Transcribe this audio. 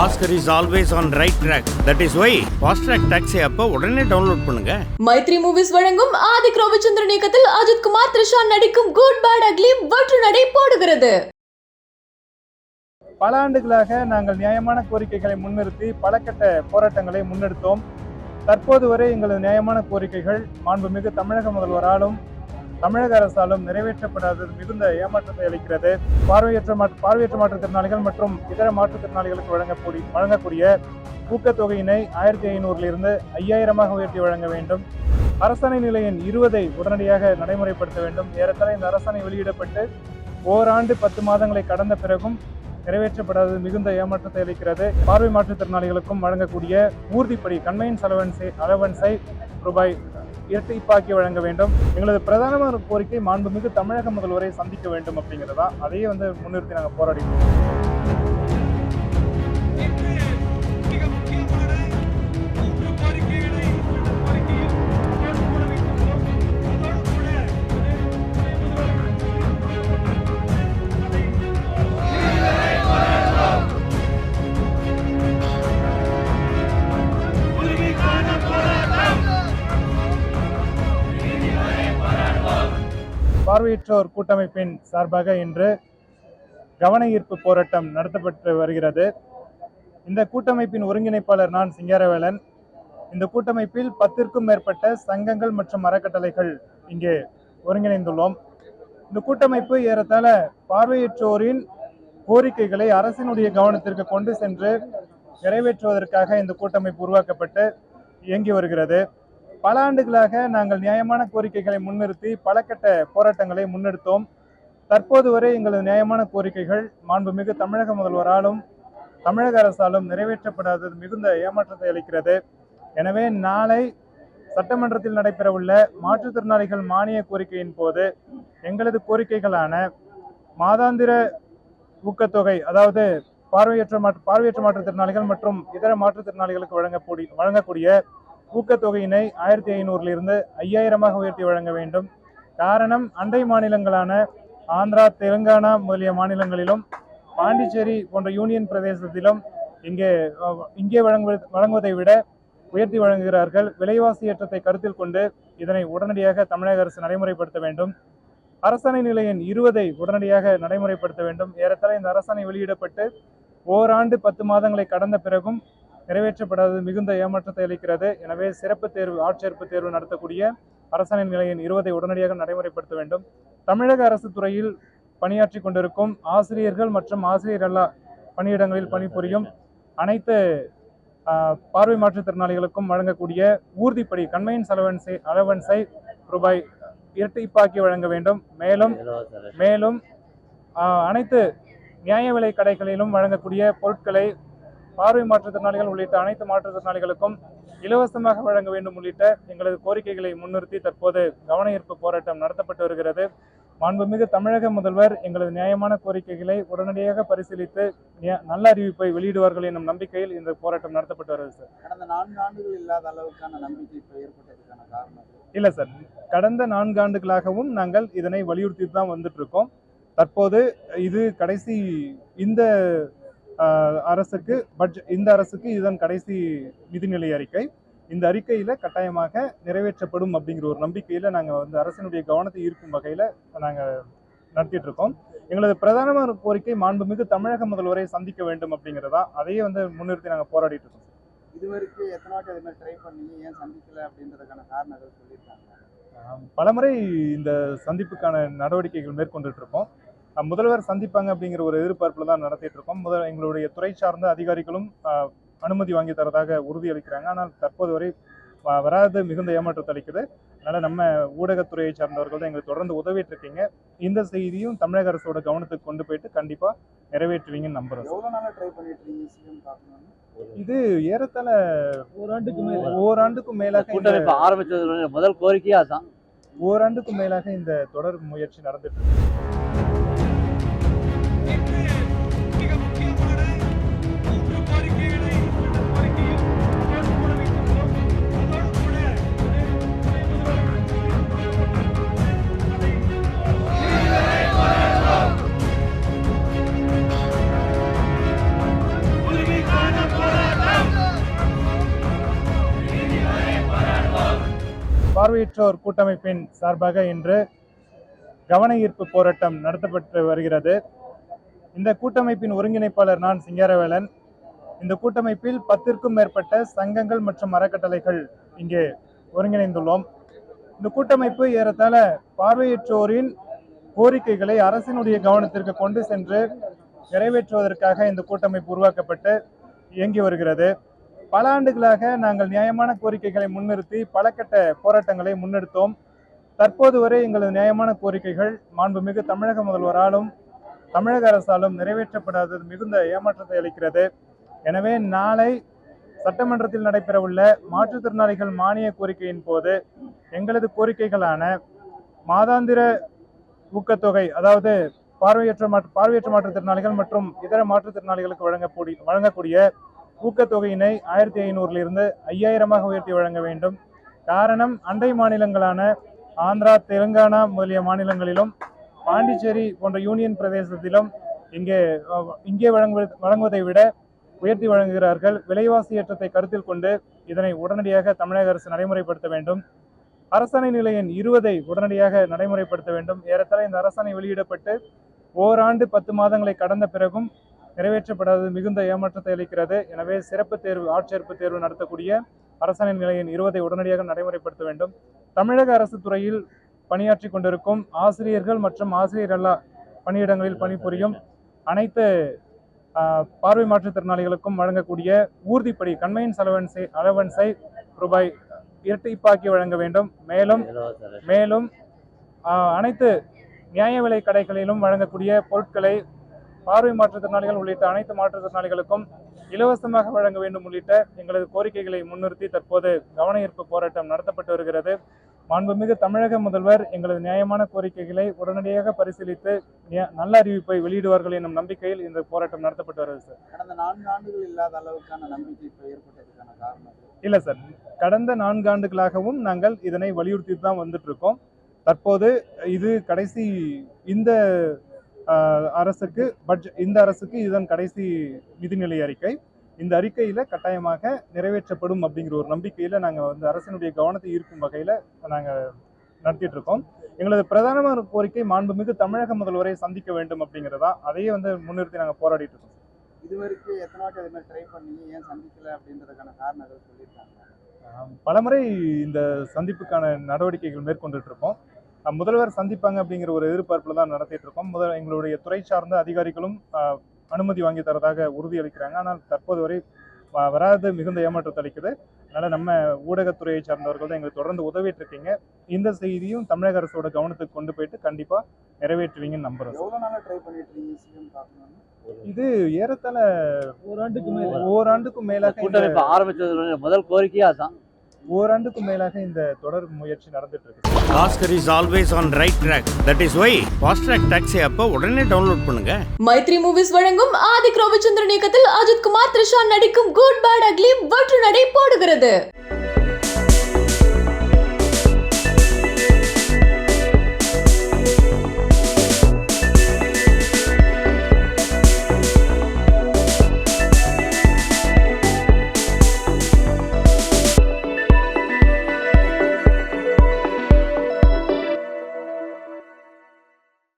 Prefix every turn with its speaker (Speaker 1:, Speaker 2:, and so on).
Speaker 1: Oscar is always on right track that is why fast track taxi அப்போ உடனே download பண்ணுங்க.
Speaker 2: Maithri movies வழங்கும் ஆதிக் ரவிச்சந்திரன் இயக்கத்தில் அஜித் குமார் த்ரிஷா நடிக்கும் குட் பேட் அக்லி வெற்று நடை போடுகிறது.
Speaker 3: பல ஆண்டுகளாக நாங்கள் நியாயமான கோரிக்கைகளை முன்னிறுத்தி பல கட்ட போராட்டங்களை முன்னெடுத்தோம். தற்போது வரை எங்களது நியாயமான கோரிக்கைகள் மாண்புமிகு தமிழக முதல்வராலும் தமிழக அரசாலும் நிறைவேற்றப்படாதது மிகுந்த ஏமாற்றத்தை அளிக்கிறது. பார்வையற்ற மாற்று பார்வையற்ற மாற்றுத்திறனாளிகள் மற்றும் இதர மாற்றுத்திறனாளிகளுக்கு வழங்கக்கூடிய வழங்கக்கூடிய ஊக்கத்தொகையினை ஆயிரத்தி ஐநூறிலிருந்து ஐயாயிரமாக உயர்த்தி வழங்க வேண்டும். அரசாணை நிலையின் இருபதை உடனடியாக நடைமுறைப்படுத்த வேண்டும். ஏறத்தாழ இந்த அரசாணை வெளியிடப்பட்டு ஓராண்டு பத்து மாதங்களை கடந்த பிறகும் நிறைவேற்றப்படாதது மிகுந்த ஏமாற்றத்தை அளிக்கிறது. பார்வை மாற்றுத்திறனாளிகளுக்கும் வழங்கக்கூடிய ஊர்திப்படி கன்வெயன்ஸ் அலவன்ஸை அலவன்ஸை ரூபாய் இரட்டைப்பாக்கி வழங்க வேண்டும். எங்களது பிரதானமான கோரிக்கை மாண்புமிகு தமிழக முதல்வரை சந்திக்க வேண்டும் அப்படிங்கிறதா அதையே வந்து முன்னிறுத்தி நாங்கள் போராடினோம் பார்வையற்றோர் கூட்டமைப்பின் சார்பாக இன்று கவன ஈர்ப்பு போராட்டம் நடத்தப்பட்டு வருகிறது. இந்த கூட்டமைப்பின் ஒருங்கிணைப்பாளர் நான் சிங்காரவேலன். இந்த கூட்டமைப்பில் பத்திற்கும் மேற்பட்ட சங்கங்கள் மற்றும் அறக்கட்டளைகள் இங்கே ஒருங்கிணைந்துள்ளோம். இந்த கூட்டமைப்பு ஏறத்தாழ பார்வையற்றோரின் கோரிக்கைகளை அரசினுடைய கவனத்திற்கு கொண்டு சென்று நிறைவேற்றுவதற்காக இந்த கூட்டமைப்பு உருவாக்கப்பட்டு இயங்கி வருகிறது. பல ஆண்டுகளாக நாங்கள் நியாயமான கோரிக்கைகளை முன்னிறுத்தி பல கட்ட போராட்டங்களை முன்னெடுத்தோம். தற்போது வரை எங்களது நியாயமான கோரிக்கைகள் மாண்புமிகு தமிழக முதல்வராலும் தமிழக அரசாலும் நிறைவேற்றப்படாதது மிகுந்த ஏமாற்றத்தை அளிக்கிறது. எனவே நாளை சட்டமன்றத்தில் நடைபெறவுள்ள மாற்றுத்திறனாளிகள் மானிய கோரிக்கையின் போது எங்களது கோரிக்கைகளான மாதாந்திர ஊக்கத்தொகை அதாவது பார்வையற்ற மாற்று பார்வையற்ற மாற்றுத்திறனாளிகள் மற்றும் இதர மாற்றுத்திறனாளிகளுக்கு வழங்கக்கூடிய வழங்கக்கூடிய ஊக்கத்தொகையினை ஆயிரத்தி ஐநூறிலிருந்து ஐயாயிரமாக உயர்த்தி வழங்க வேண்டும். காரணம் அண்டை மாநிலங்களான ஆந்திரா தெலுங்கானா முதலிய மாநிலங்களிலும் பாண்டிச்சேரி போன்ற யூனியன் பிரதேசத்திலும் இங்கே இங்கே வழங்குவது வழங்குவதை விட உயர்த்தி வழங்குகிறார்கள். விலைவாசி ஏற்றத்தை கருத்தில் கொண்டு இதனை உடனடியாக தமிழக அரசு நடைமுறைப்படுத்த வேண்டும். அரசாணை நிலையின் இருபதை உடனடியாக நடைமுறைப்படுத்த வேண்டும். ஏறத்தாழ இந்த அரசாணை வெளியிடப்பட்டு ஓராண்டு பத்து மாதங்களை கடந்த பிறகும் நிறைவேற்றப்படாதது மிகுந்த ஏமாற்றத்தை அளிக்கிறது. எனவே சிறப்பு தேர்வு ஆட்சேர்ப்பு தேர்வு நடத்தக்கூடிய அரசாணை நிலையின் இருபதை உடனடியாக நடைமுறைப்படுத்த வேண்டும். தமிழக அரசு துறையில் பணியாற்றி கொண்டிருக்கும் ஆசிரியர்கள் மற்றும் ஆசிரியர் அல்லா பணியிடங்களில் பணிபுரியும் அனைத்து பார்வை மாற்றுத்திறனாளிகளுக்கும் வழங்கக்கூடிய ஊர்திப்படி கன்வெயன்ஸ் அலவன்ஸை அலவன்ஸை ரூபாய் இரட்டிப்பாக்கி வழங்க வேண்டும். மேலும் மேலும் அனைத்து நியாய விலை கடைகளிலும் வழங்கக்கூடிய பொருட்களை பார்வை மாற்றுத்திறனாளிகள் உள்ளிட்ட அனைத்து மாற்றுத்திறனாளிகளுக்கும் இலவசமாக வழங்க வேண்டும் உள்ளிட்ட எங்களது கோரிக்கைகளை முன்னிறுத்தி தற்போது கவன ஈர்ப்பு போராட்டம் நடத்தப்பட்டு வருகிறது. மாண்புமிகு தமிழக முதல்வர் எங்களது நியாயமான கோரிக்கைகளை உடனடியாக பரிசீலித்து நல்ல அறிவிப்பை வெளியிடுவார்கள் என்னும் நம்பிக்கையில் இந்த போராட்டம் நடத்தப்பட்டு வருகிறது சார்.
Speaker 4: கடந்த நான்கு ஆண்டுகள் இல்லாத அளவுக்கான நம்பிக்கை இப்போ ஏற்பட்டதுக்கான காரணம்.
Speaker 3: இல்லை சார். கடந்த நான்கு ஆண்டுகளாகவும் நாங்கள் இதனை வலியுறுத்தி தான் வந்துட்டு இருக்கோம். தற்போது இது கடைசி இந்த அரசுக்கு பட்ஜெட் இந்த அரசுக்கு இதன் கடைசி நிதிநிலை அறிக்கை. இந்த அறிக்கையில கட்டாயமாக நிறைவேற்றப்படும் அப்படிங்கிற ஒரு நம்பிக்கையில நாங்கள் வந்து அரசினுடைய கவனத்தை ஈர்க்கும் வகையில நாங்கள் நடத்திட்டு இருக்கோம். எங்களது பிரதானமான கோரிக்கை மாண்புமிகு தமிழக முதல்வரை சந்திக்க வேண்டும் அப்படிங்கிறதா. அதையே வந்து முன்னிறுத்தி நாங்கள் போராடிட்டு இருக்கோம்.
Speaker 4: இது வரைக்கும் எத்தனை வாட்டி அதே மாதிரி ட்ரை பண்ணீங்க? ஏன் சந்திக்கல அப்படின்றதுக்கான காரணம் ஏதாவது சொல்லியிருக்காங்க
Speaker 3: பலமுறை இந்த சந்திப்புக்கான நடவடிக்கைகள் மேற்கொண்டுட்டு இருக்கோம். முதல்வர் சந்திப்பாங்க அப்படிங்கிற ஒரு எதிர்பார்ப்புல தான் நடத்திட்டு இருக்கோம். முதல் எங்களுடைய துறை சார்ந்த அதிகாரிகளும் அனுமதி வாங்கி தரதாக உறுதியளிக்கிறாங்க. ஆனால் தற்போது வரை வ- வராது மிகுந்த ஏமாற்றத்தை அளிக்குது. அதனால நம்ம ஊடகத்துறையை சார்ந்தவர்கள் தான் எங்களுக்கு தொடர்ந்து உதவிட்டு இருக்கீங்க. இந்த செய்தியும் தமிழக அரசோட கவனத்துக்கு கொண்டு போயிட்டு கண்டிப்பா நிறைவேற்றுவீங்கன்னு நம்புறோம். இது ஏறத்தாழ ஓராண்டுக்கு மேல. ஓராண்டுக்கும் மேலாக
Speaker 5: கூட்டமைப்பு ஆரம்பிச்சது முதல் கோரிக்கையே அதான்
Speaker 3: ஓராண்டுக்கும் மேலாக இந்த தொடர் முயற்சி நடந்துட்டு இருக்கு. பார்வையற்றோர் கூட்டமைப்பின் சார்பாக இன்று கவன ஈர்ப்பு போராட்டம் நடத்தப்பட்டு வருகிறது. இந்த கூட்டமைப்பின் ஒருங்கிணைப்பாளர் நான் சிங்காரவேலன். இந்த கூட்டமைப்பில் பத்திற்கும் மேற்பட்ட சங்கங்கள் மற்றும் அறக்கட்டளைகள் இங்கே ஒருங்கிணைந்துள்ளோம். இந்த கூட்டமைப்பு ஏறத்தாழ பார்வையற்றோரின் கோரிக்கைகளை அரசினுடைய கவனத்திற்கு கொண்டு சென்று நிறைவேற்றுவதற்காக இந்த கூட்டமைப்பு உருவாக்கப்பட்டு இயங்கி வருகிறது. பல ஆண்டுகளாக நாங்கள் நியாயமான கோரிக்கைகளை முன்னிறுத்தி பல கட்ட போராட்டங்களை முன்னெடுத்தோம். தற்போது வரை எங்களது நியாயமான கோரிக்கைகள் மாண்புமிகு தமிழக முதல்வராலும் தமிழக அரசாலும் நிறைவேற்றப்படாதது மிகுந்த ஏமாற்றத்தை அளிக்கிறது. எனவே நாளை சட்டமன்றத்தில் நடைபெறவுள்ள மாற்றுத்திறனாளிகள் மானிய கோரிக்கையின் போது எங்களது கோரிக்கைகளான மாதாந்திர ஊக்கத்தொகை அதாவது பார்வையற்ற மாற்று பார்வையற்ற மாற்றுத்திறனாளிகள் மற்றும் இதர மாற்றுத்திறனாளிகளுக்கு வழங்கக்கூடிய வழங்கக்கூடிய ஊக்கத்தொகையினை ஆயிரத்தி ஐநூறிலிருந்து ஐயாயிரமாக உயர்த்தி வழங்க வேண்டும். காரணம் அண்டை மாநிலங்களான ஆந்திரா தெலுங்கானா முதலிய மாநிலங்களிலும் பாண்டிச்சேரி போன்ற யூனியன் பிரதேசத்திலும் இங்கே இங்கே வழங்குவது வழங்குவதை விட உயர்த்தி வழங்குகிறார்கள். விலைவாசி ஏற்றத்தை கருத்தில் கொண்டு இதனை உடனடியாக தமிழக அரசு நடைமுறைப்படுத்த வேண்டும். அரசாணை நிலையின் இருபதை உடனடியாக நடைமுறைப்படுத்த வேண்டும். ஏறத்தாழ இந்த அரசாணை வெளியிடப்பட்டு ஓராண்டு பத்து மாதங்களை கடந்த பிறகும் நிறைவேற்றப்படாதது மிகுந்த ஏமாற்றத்தை அளிக்கிறது. எனவே சிறப்பு தேர்வு ஆட்சேர்ப்பு தேர்வு நடத்தக்கூடிய அரசாணை நிலையின் இருபதை உடனடியாக நடைமுறைப்படுத்த வேண்டும். தமிழக அரசு துறையில் பணியாற்றி கொண்டிருக்கும் ஆசிரியர்கள் மற்றும் ஆசிரியர் அல்லா பணியிடங்களில் பணிபுரியும் அனைத்து பார்வை மாற்றுத்திறனாளிகளுக்கும் வழங்கக்கூடிய ஊர்திப்படி கண்மையின் அலவன்ஸை அலவன்ஸை ரூபாய் இரட்டிப்பாக்கி வழங்க வேண்டும். மேலும் மேலும் அனைத்து நியாய விலை கடைகளிலும் வழங்கக்கூடிய பொருட்களை பார்வை மாற்றுத்திறனாளிகள் உள்ளிட்ட அனைத்து மாற்றுத்திறனாளிகளுக்கும் இலவசமாக வழங்க வேண்டும் உள்ளிட்ட எங்களது கோரிக்கைகளை முன்னிறுத்தி தற்போது கவன ஈர்ப்பு போராட்டம் நடத்தப்பட்டு வருகிறது. மாண்புமிகு தமிழக முதல்வர் எங்களது நியாயமான கோரிக்கைகளை உடனடியாக பரிசீலித்து நல்ல அறிவிப்பை வெளியிடுவார்கள் என்னும் நம்பிக்கையில் இந்த போராட்டம் நடத்தப்பட்டு வருகிறது சார்.
Speaker 4: கடந்த நான்கு ஆண்டுகள் இல்லாத அளவுக்கான நம்பிக்கை இப்போ ஏற்பட்டதுக்கான காரணம்.
Speaker 3: இல்லை சார். கடந்த நான்கு ஆண்டுகளாகவும் நாங்கள் இதனை வலியுறுத்தி தான் வந்துட்டு இருக்கோம் தற்போது இது கடைசி இந்த அரசுக்கு பட்ஜெட் இந்த அரசுக்கு இதன் கடைசி நிதிநிலை அறிக்கை. இந்த அறிக்கையில கட்டாயமாக நிறைவேற்றப்படும் அப்படிங்கிற ஒரு நம்பிக்கையில நாங்க வந்து அரசினுடைய கவனத்தை ஈர்க்கும் வகையில நாங்க நடத்திட்டு இருக்கோம். எங்களது பிரதானமான கோரிக்கை மாண்புமிகு தமிழக முதல்வரை சந்திக்க வேண்டும் அப்படிங்கிறதா. அதையே வந்து முன்னிறுத்தி நாங்க போராடிட்டு இருக்கோம்.
Speaker 4: இது வரைக்கும் எத்தனை வாட்டி அது மாதிரி ட்ரை பண்ணீங்க? ஏன் சந்திக்கல அப்படின்றதுக்கான காரணம் சொல்லியிருக்காங்க.
Speaker 3: பலமுறை இந்த சந்திப்புக்கான நடவடிக்கைகள் மேற்கொண்டுட்டு இருக்கோம். முதல்வர் சந்திப்பாங்க அப்படிங்கிற ஒரு எதிர்பார்ப்புல தான் நடத்திட்டு இருக்கோம். முதல் எங்களுடைய துறை சார்ந்த அதிகாரிகளும் அனுமதி வாங்கி தரதாக உறுதி அளிக்கிறாங்க ஆனால் தற்போது வரை வராது மிகுந்த ஏமாற்றத்தை அளிக்குது. அதனால நம்ம ஊடகத்துறையை சார்ந்தவர்கள் தான் எங்களுக்கு தொடர்ந்து உதவிட்டு இருக்கீங்க இந்த செய்தியும் தமிழக அரசோட கவனத்துக்கு கொண்டு போயிட்டு கண்டிப்பா நிறைவேற்றுவீங்கன்னு நம்புறோம். இது ஏறத்தாழ ஓராண்டுக்கும் மேலாக
Speaker 5: ஆரம்பிச்சதுல முதல் கோரிக்கையே அதான்
Speaker 3: ஓராண்டுக்கும் மேலாக இந்த தொடர் முயற்சி நடந்துட்டு இருக்கு. Sir.
Speaker 1: Bhaskar is always on right track that is why fast track taxi அப்போ உடனே டவுன்லோட் பண்ணுங்க.
Speaker 2: மைத்ரி மூவிஸ் வழங்கும் ஆதிக் ரவிச்சந்திரன் இயக்கத்தில் அஜித் குமார் த்ரிஷா நடிக்கும் குட் பேட் அக்லி வெற்று நடை போடுகிறது.